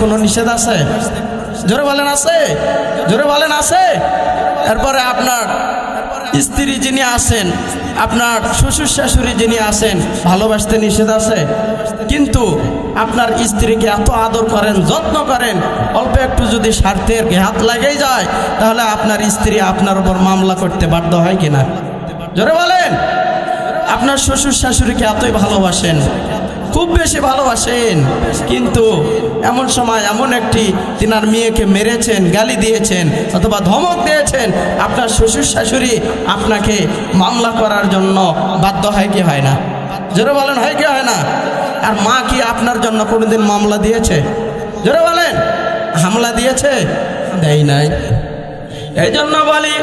কোনো নিষেধ আছে? জোরে বলেন আছে? জোরে বলেন আছে? এরপরে আপনার স্ত্রী যিনি আছেন, আপনার শ্বশুর শাশুড়ি যিনি আছেন, ভালোবাসতে নিষেধ আছে? কিন্তু আপনার স্ত্রীকে এত আদর করেন, যত্ন করেন, অল্প একটু যদি স্বার্থের হাত লাগেই যায়, তাহলে আপনার স্ত্রী আপনার উপর মামলা করতে বাধ্য হয় কিনা? জোরে বলেন। আপনার শ্বশুর শাশুড়িকে এতই ভালোবাসেন খুব বেশি ভালোবাসেন। কিন্তু এমন সময় এমন একটি তিনার মেয়েকে মেরেছেন, গালি দিয়েছেন, অথবা ধমক দিয়েছেন, আপনার শ্বশুর শাশুড়ি আপনাকে মামলা করার জন্য বাধ্য হয় কি হয় না? জোরে বলেন, হয় কি হয় না? আর মা কি আপনার জন্য কোনোদিন মামলা দিয়েছে? জোরে বলেন, হামলা দিয়েছে? দেয় নাই। এই জন্য বলি,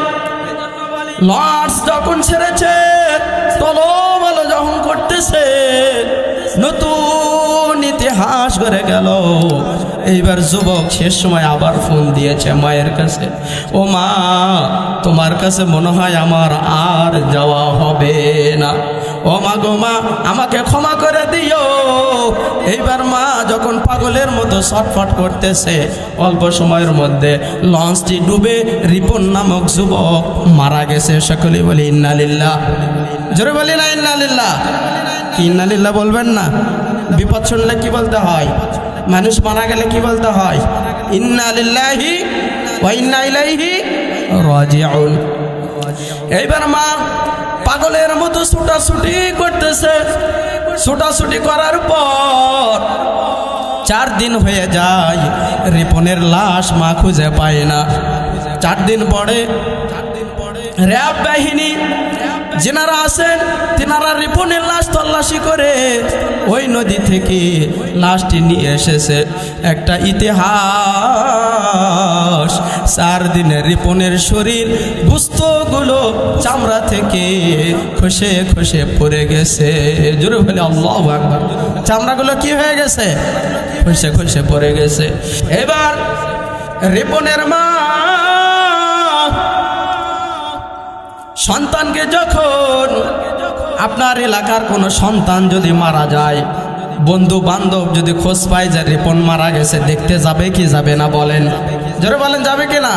লর্ডস যখন ছেড়েছে করতেছে নতুন ইতিহাস করে গেল। এইবার যুবক শেষ সময় আবার ফোন দিয়েছে মায়ের কাছে, ও মা, তোমার কাছে মনে হয় আমার আর যাওয়া হবে না। ও মা গো মা, আমাকে ক্ষমা করে দিও। এইবার মা যখন পাগলের মতো ছটফট করতেছে, অল্প সময়ের মধ্যে লঞ্চটি ডুবে রিপন নামক যুবক মারা গেছে। সকলে বলি ইন্নালিল্লাহ জোরে বলি না ইন্নালিল্লাহ কি ইন্নালিল্লাহ বলবেন না। বিপদ শুনলে কি বলতে হয়? মানুষ মারা গেলে কি বলতে হয়? ইন্নালিল্লাহি ওয়া ইন্না ইলাইহি রাজিউন। এইবার মা পাগলের মতো ছুটাছুটি করতেছে। ছুটাছুটি করার পর চার দিন হয়ে যায়, রিপনের লাশ মা খুঁজে পায় না। চার দিন পরে চার দিন পরে র্যাব বাহিনী যেনারা আছেন, তেনারা রিপনের লাশ তল্লাশি করে ওই নদী থেকে লাশটি নিয়ে এসেছে। একটা ইতিহাস, চার দিনে রিপনের শরীর, বুস্তগুলো চামড়া থেকে খসে খসে পড়ে গেছে। জোরে বলে আল্লাহ একবার চামড়াগুলো কি হয়ে গেছে? খসে খসে পড়ে গেছে। এবার রিপনের মা সন্তানকে যখন আপনার এলাকার কোনো সন্তান যদি মারা যায় বন্ধু বান্ধব যদি খোঁজ পায় যে রিপন মারা গেছে, দেখতে যাবে কি যাবে না বলেন। জোরে বলেন, যাবে কি না?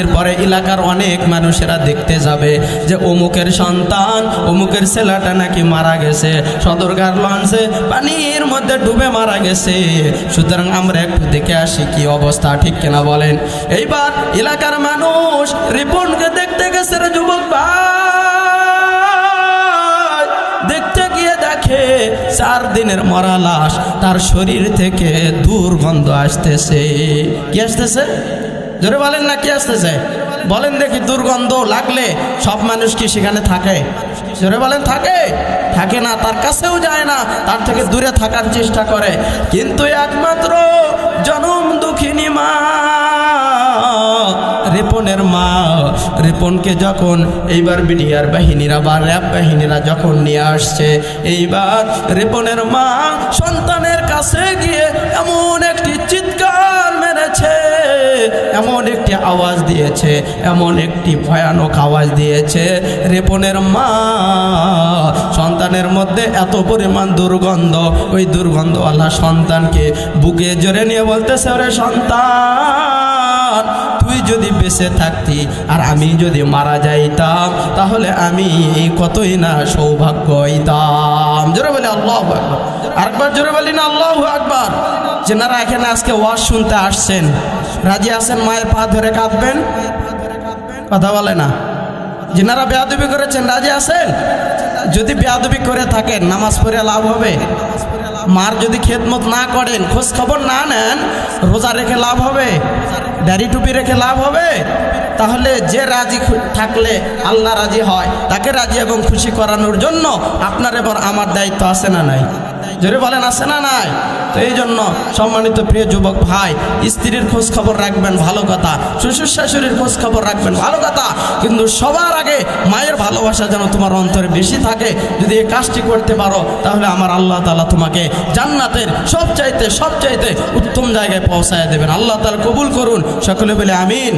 এরপরে এলাকার অনেক মানুষেরা দেখতে যাবে যে অমুকের সন্তান, অমুকের ছেলেটা নাকি মারা গেছে। সদরঘাট লঞ্চে পানির মধ্যে ডুবে মারা গেছে। সুতরাং আমরা একটু দেখে আসি কি অবস্থা, ঠিক কিনা বলেন? এইবার এলাকার মানুষ রিপনকে দেখতে গেছে রে যুবক চার দিনের মরা লাশ, তার শরীর থেকে দুর্গন্ধ আসতেছে। কি আসতেছে? জোরে বলেন না, কি আসতেছে? বলেন দেখি দুর্গন্ধ লাগলে সব মানুষ কি সেখানে থাকে? জোরে বলেন, থাকে? থাকে না, তার কাছেও যায় না, তার থেকে দূরে থাকার চেষ্টা করে। কিন্তু একমাত্র জনম দুঃখিনী মা, রেপনের মা। রেপনকে যখন এইবার বিডিআর বাহিনীরা বা র্যাব বাহিনীরা যখন নিয়ে আসছে, এইবার রেপনের মা সন্তানের দিয়েছে, এমন একটি ভয়ানক আওয়াজ দিয়েছে, রেপনের মা, সন্তানের মধ্যে এত পরিমাণ দুর্গন্ধ। ওই দুর্গন্ধওয়ালা সন্তানকে বুকে জোরে নিয়ে বলতেছে, ওরে সন্তান, তুই যদি বেঁচে থাকতি আর আমি যদি মারা যাইতাম, তাহলে আমি কতই না সৌভাগ্য হইতাম। জোরে বলি, আল্লাহ আকবার। আরেকবার জোরে বলি না, আল্লাহ আকবার। যেনারা এখানে আজকে ওয়াজ শুনতে আসছেন। রাজি আছেন, মায়ের পা ধরে কাঁদবেন কথা বলে না। যেনারা বেয়াদবি করেছেন, রাজি আছেন? যদি বেয়াদবি করে থাকেন, নামাজ পড়ে লাভ হবে। মার যদি খেদমত না করেন খোঁজ খবর না নেন, রোজা রেখে লাভ হবে। দাড়ি টুপি রেখে লাভ হবে। তাহলে যে রাজি থাকলে আল্লাহ রাজি হয়, তাকে রাজি এবং খুশি করানোর জন্য আপনার এবার আমার দায়িত্ব আছে না নাই? জোরে বলেন, আছে না নাই? তো এই জন্য সম্মানিত প্রিয় যুবক ভাই, স্ত্রীর খোঁজ খবর রাখবেন, ভালো কথা। শ্বশুর শাশুড়ির খোঁজ খবর রাখবেন, ভালো কথা। কিন্তু সবার আগে মায়ের ভালোবাসা যেন তোমার অন্তরে বেশি থাকে। যদি এই কাজটি করতে পারো, তাহলে আমার আল্লাহ তালা তোমাকে জান্নাতের সব চাইতে সব চাইতে উত্তম জায়গায় পৌঁছায় দেবেন। আল্লাহ তালা কবুল করুন। সকলে বলে আমিন।